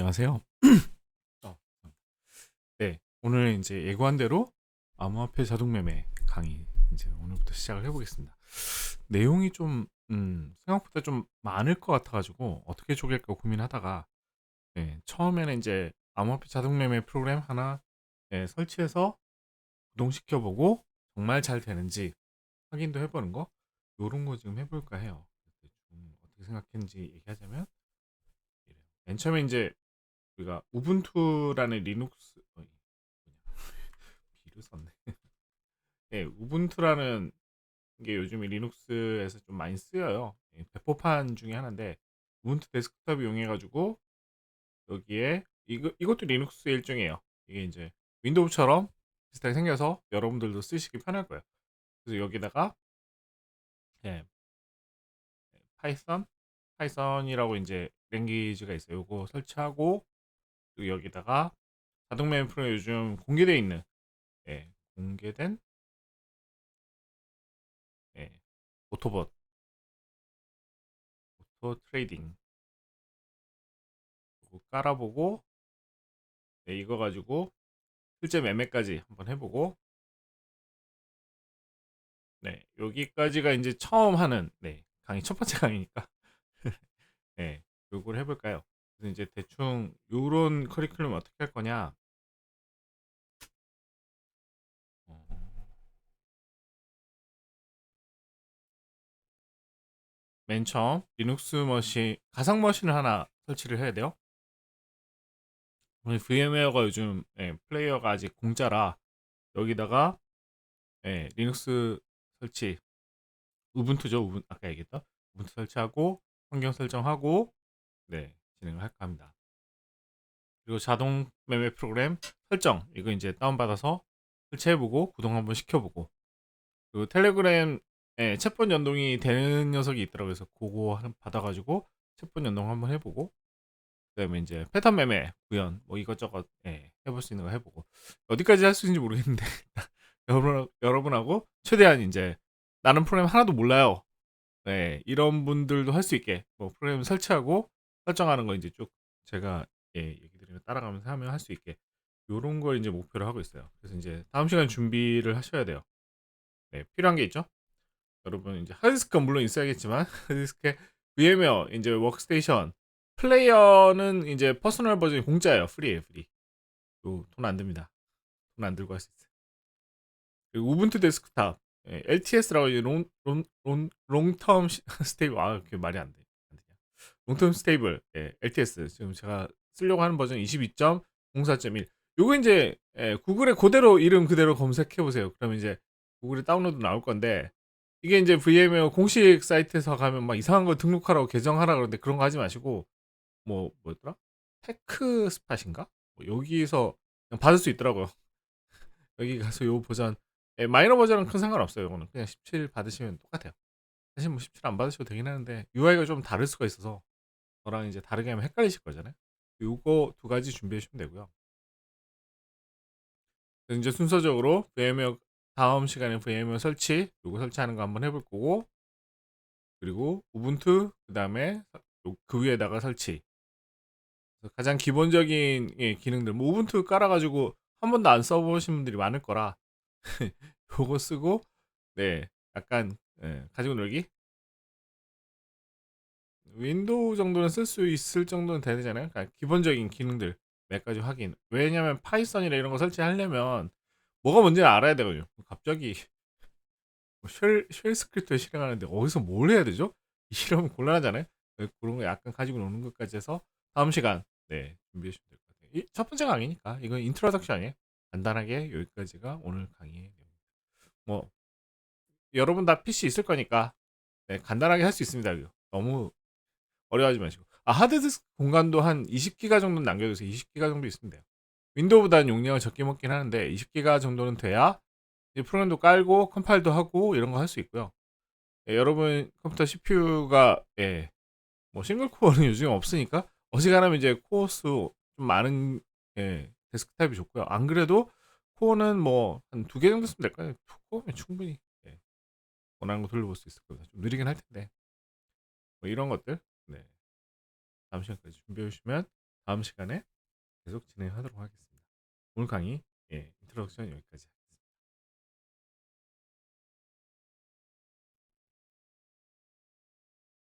안녕하세요. 어, 네, 오늘 이제 예고한 대로 암호화폐 자동 매매 강의 이제 오늘부터 시작을 해보겠습니다. 내용이 좀 음, 생각보다 좀 많을 것 같아가지고 어떻게 쪼갤까 고민하다가 네, 처음에는 이제 암호화폐 자동 매매 프로그램 하나 네, 설치해서 구동시켜보고 정말 잘 되는지 확인도 해보는 거 이런 거 지금 해볼까 해요. 좀 어떻게 생각했는지 얘기하자면. 맨 처음에 이제 우리가 우분투라는 리눅스 뭐냐 비를 썼네. 네, 우분투라는 게 요즘 리눅스에서 좀 많이 쓰여요. 예, 배포판 중에 하나인데 우분투 데스크탑 이용해가지고 여기에 이거 이것도 리눅스의 일종이에요. 이게 이제 윈도우처럼 비슷하게 생겨서 여러분들도 쓰시기 편할 거예요. 그래서 여기다가 예, 파이썬 파이썬이라고 이제 랭귀지가 있어요. 이거 설치하고 여기다가 자동 매매 프로 요즘 공개되어 있는 예, 공개된 예, 오토봇 오토 트레이딩. 깔아보고 예, 이거 가지고 실제 매매까지 한번 해보고. 네 여기까지가 이제 처음 하는 네 강의 첫 번째 강의니까. 네 요걸 해볼까요? 그래서 이제 대충 요런 커리큘럼 어떻게 할 거냐? 어, 맨 처음 리눅스 머신 가상 머신을 하나 설치를 해야 돼요. VM웨어가 요즘 예, 플레이어가 아직 공짜라 여기다가 예, 리눅스 설치 우분투죠? 우분 아까 얘기했던? 우분투 설치하고 환경 설정하고 네 진행을 할까 합니다. 그리고 자동 매매 프로그램 설정 이거 이제 다운받아서 설치해보고 구동 한번 시켜보고 그리고 텔레그램 에 챗봇 연동이 되는 녀석이 있더라고요. 그래서 그거 한- 받아가지고 챗봇 연동 한번 해보고 그다음에 이제 패턴 매매 구현 뭐 이것저것 예, 해볼 수 있는 거 해보고 어디까지 할 수 있는지 모르겠는데 여러분 여러분하고 최대한 이제 나는 프로그램 하나도 몰라요. 네, 이런 분들도 할 수 있게 뭐 프로그램 설치하고 설정하는 거 이제 쭉 제가 예, 얘기 드리면 따라가면서 하면 할 수 있게 요런 걸 이제 목표로 하고 있어요. 그래서 이제 다음 시간 준비를 하셔야 돼요. 네, 필요한 게 있죠. 여러분 이제 하드디스크가 물론 있어야겠지만 하드디스크에 VM웨어 이제 워크스테이션 플레이어는 이제 퍼스널 버전이 공짜예요. 프리예요, 프리. 돈안 듭니다. 돈 안 들고 할 수 있어요. 그리고 우분투 데스크탑 예, LTS라고 롱, 롱, 롱, 롱텀 시- 스테이블 아 그게 말이 안 돼. 롱텀 스테이블 예, LTS 지금 제가 쓰려고 하는 버전 22.04.1 요거 이제 예, 구글에 그대로 이름 그대로 검색해 보세요. 그러면 이제 구글에 다운로드 나올 건데 이게 이제 VM웨어 공식 사이트에서 가면 막 이상한 거 등록하라고 계정하라 그러는데 그런 거 하지 마시고 뭐 뭐였더라? 테크 스팟인가? 뭐 여기서 받을 수 있더라고요. 여기 가서 요 버전 예, 마이너 버전은 큰 상관없어요. 이거는 그냥 17 받으시면 똑같아요. 사실 뭐 17 안 받으셔도 되긴 하는데 UI가 좀 다를 수가 있어서 저랑 이제 다르게 하면 헷갈리실 거잖아요. 요거 두 가지 준비해 주시면 되고요. 이제 순서적으로 VM웨어 다음 시간에 VM웨어 설치 요거 설치하는 거 한번 해볼 거고 그리고 우분투 그 다음에 그 위에다가 설치 가장 기본적인 예, 기능들 뭐 우분투 깔아가지고 한 번도 안 써보신 분들이 많을 거라 요거 쓰고 네 약간 예, 가지고 놀기 윈도우 정도는 쓸 수 있을 정도는 되잖아요. 그러니까 기본적인 기능들 몇 가지 확인. 왜냐면 파이썬이나 이런 거 설치하려면 뭐가 뭔지를 알아야 되거든요. 갑자기 뭐 쉘, 쉘 스크립트를 실행하는데 어디서 뭘 해야 되죠? 이러면 곤란하잖아요. 네, 그런 거 약간 가지고 노는 것까지 해서 다음 시간 네 준비해 주시면 될 것 같아요. 이, 첫 번째 강의니까 이건 인트로덕션 이에요? 간단하게 여기까지가 오늘 강의의 내용입니다. 뭐 여러분 다 PC 있을 거니까 네, 간단하게 할 수 있습니다. 너무 어려워하지 마시고. 아, 하드디스크 공간도 한 20기가 정도 남겨두세요. 20기가 정도 있으면 돼요. 윈도우보다는 용량을 적게 먹긴 하는데 20기가 정도는 돼야 프로그램도 깔고 컴파일도 하고 이런 거 할 수 있고요. 예, 여러분 컴퓨터 CPU가 예, 뭐 싱글 코어는 요즘 없으니까 어지간하면 이제 코어 수좀 많은 예, 데스크탑이 좋고요. 안 그래도 코어는 뭐 한 두 개 정도 쓰면 될까요? 두 코어면 충분히 예, 원하는 거 돌려볼 수 있을 거예요. 좀 느리긴 할 텐데 뭐 이런 것들 네 다음 시간까지 준비해 주시면 다음 시간에 계속 진행하도록 하겠습니다. 오늘 강의 예, 인트로덕션 여기까지